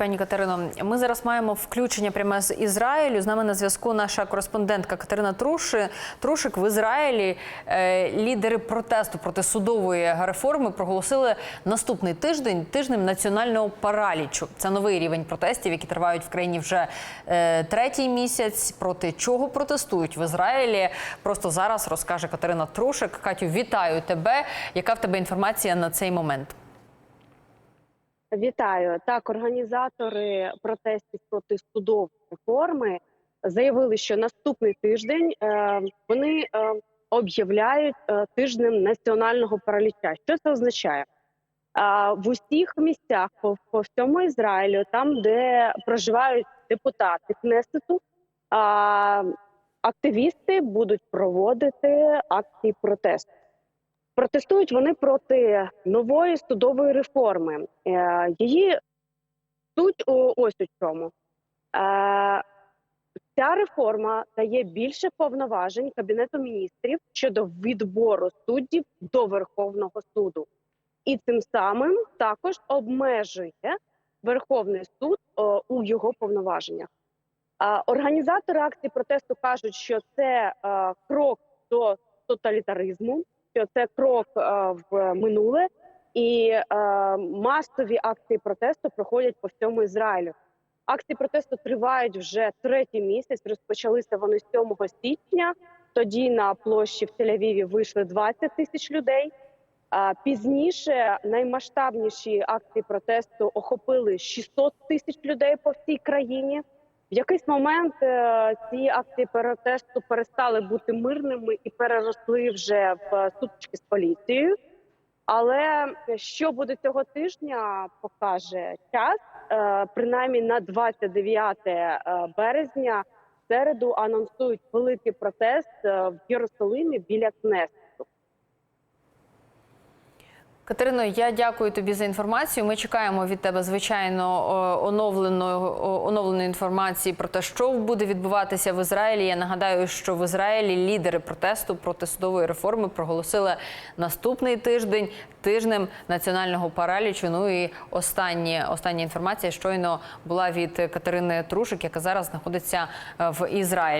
пані Катерино. Ми зараз маємо включення пряме з Ізраїлю. З нами на зв'язку наша кореспондентка Катерина Труши. Трушик в Ізраїлі. е, Лідери протесту проти судової реформи проголосили наступний тиждень тижнем національного паралічу. Це новий рівень протестів, які тривають в країні вже е, третій місяць. Проти чого протестують в Ізраїлі? Просто зараз розкаже Катерина Трушик. Катю, вітаю тебе. Яка в тебе інформація на цей момент? Вітаю так. Організатори протестів проти судової реформи заявили, що наступний тиждень е, вони е, об'являють е, тижнем національного параліча. Що це означає? В усіх місцях по, всьому Ізраїлю, там де проживають депутати Кнесету, активісти будуть проводити акції протесту. Протестують вони проти нової судової реформи. Е, Її суть ось у чому. Е, Ця реформа дає більше повноважень Кабінету міністрів щодо відбору суддів до Верховного суду, і цим самим також обмежує Верховний суд у його повноваженнях. Організатори акції протесту кажуть, що це е, крок до тоталітаризму, що це крок е, в минуле, і е, масові акції протесту проходять по всьому Ізраїлю. Акції протесту тривають вже третій місяць. Розпочалися вони 7 січня. Тоді на площі в Тель-Авіві вийшли 20 тисяч людей. Пізніше наймасштабніші акції протесту охопили 600 тисяч людей по всій країні. В якийсь момент е, ці акції протесту перестали бути мирними і переросли вже в сутички з поліцією. Але що буде цього тижня, покаже час. Е, Принаймні на 29 е, березня середу анонсують великий протест в Єрусалимі біля Кнесету. Катерино, я дякую тобі за інформацію. Ми чекаємо від тебе звичайно оновленої оновленої інформації про те, що буде відбуватися в Ізраїлі. Я нагадаю, що в Ізраїлі лідери протесту проти судової реформи проголосили наступний тиждень тижнем національного паралічу. Ну і останні, остання інформація щойно була від Катерини Трушик, яка зараз знаходиться е, в Ізраїлі.